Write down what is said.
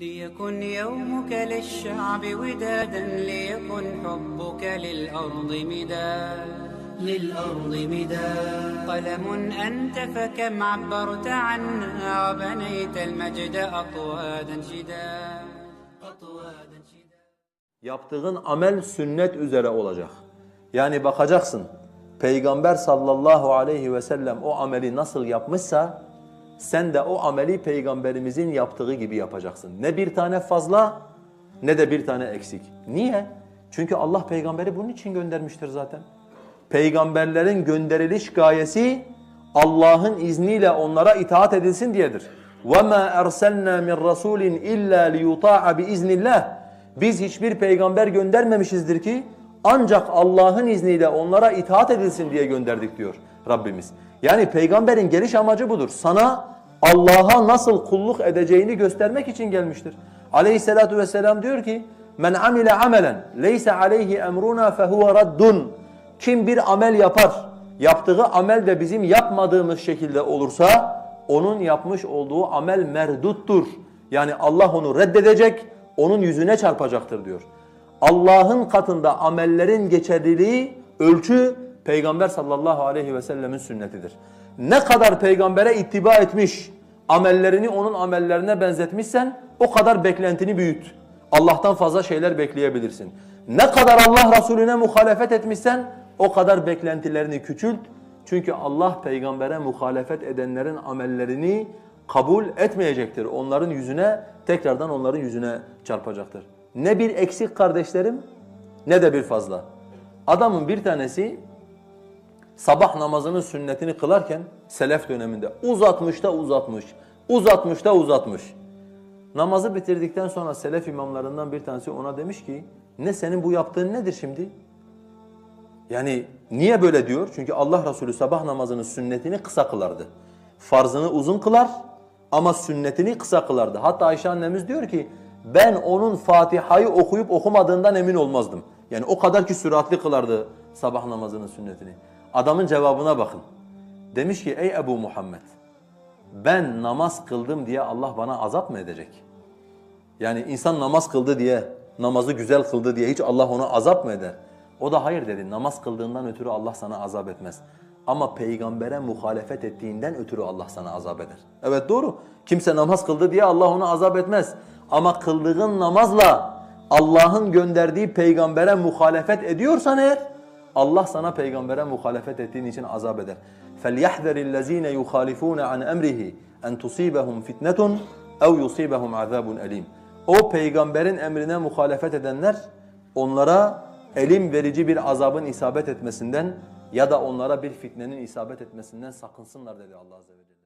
ليكن يومك للشعب ودادا ليكن حبك للأرض مداد للأرض مداد قلم أنت فكم عبرت عنا وبنيت المجد أطوادا شداد أطوادا شداد Yaptığın amel sünnet üzere olacak. Yani bakacaksın Peygamber sallallahu aleyhi ve sellem o ameli nasıl yapmışsa sen de o ameli peygamberimizin yaptığı gibi yapacaksın. Ne bir tane fazla ne de bir tane eksik. Niye? Çünkü Allah peygamberi bunun için göndermiştir zaten. Peygamberlerin gönderiliş gayesi Allah'ın izniyle onlara itaat edilsin diyedir. وَمَا أَرْسَلْنَا مِنْ رَسُولٍ إِلَّا لِيُطَاعَ بِإِذْنِ اللّٰهِ Biz hiçbir peygamber göndermemişizdir ki ancak Allah'ın izniyle onlara itaat edilsin diye gönderdik diyor Rabbimiz. Yani peygamberin geliş amacı budur. Sana Allah'a nasıl kulluk edeceğini göstermek için gelmiştir. Aleyhissalatu vesselam diyor ki: "Men amile amelen leysa aleyhi emruna fehuve raddun." Kim bir amel yapar, yaptığı amel de bizim yapmadığımız şekilde olursa onun yapmış olduğu amel merduttur. Yani Allah onu reddedecek, onun yüzüne çarpacaktır diyor. Allah'ın katında amellerin geçerliliği ölçü Peygamber sallallahu aleyhi ve sellemin sünnetidir. Ne kadar peygambere ittiba etmiş, amellerini onun amellerine benzetmişsen o kadar beklentini büyüt. Allah'tan fazla şeyler bekleyebilirsin. Ne kadar Allah Resulüne muhalefet etmişsen o kadar beklentilerini küçült. Çünkü Allah peygambere muhalefet edenlerin amellerini kabul etmeyecektir. Onların yüzüne tekrardan onların yüzüne çarpacaktır. Ne bir eksik kardeşlerim ne de bir fazla. Adamın bir tanesi sabah namazının sünnetini kılarken selef döneminde uzatmış da uzatmış, uzatmış da uzatmış. Namazı bitirdikten sonra selef imamlarından bir tanesi ona demiş ki ne senin bu yaptığın nedir şimdi? Yani niye böyle diyor? Çünkü Allah Resulü sabah namazının sünnetini kısa kılardı. Farzını uzun kılar ama sünnetini kısa kılardı. Hatta Ayşe annemiz diyor ki ben onun Fatiha'yı okuyup okumadığından emin olmazdım. Yani o kadar ki süratli kılardı sabah namazının sünnetini. Adamın cevabına bakın. Demiş ki ey Ebu Muhammed ben namaz kıldım diye Allah bana azap mı edecek? Yani insan namaz kıldı diye, namazı güzel kıldı diye hiç Allah ona azap mı eder? O da hayır dedi. Namaz kıldığından ötürü Allah sana azap etmez. Ama peygambere muhalefet ettiğinden ötürü Allah sana azap eder. Evet doğru. Kimse namaz kıldı diye Allah ona azap etmez. Ama kıldığın namazla Allah'ın gönderdiği peygambere muhalefet ediyorsan eğer Allah sana peygambere muhalefet ettiğin için azap eder. فَلْيَحْذَرِ الَّذ۪ينَ يُخَالِفُونَ عَنْ اَمْرِهِ اَنْ تُصِيبَهُمْ فِتْنَةٌ اَوْ يُصِيبَهُمْ عَذَابٌ اَلِيمٌ O peygamberin emrine muhalefet edenler onlara elim verici bir azabın isabet etmesinden ya da onlara bir fitnenin isabet etmesinden sakınsınlar dedi Allah Azze ve Celle.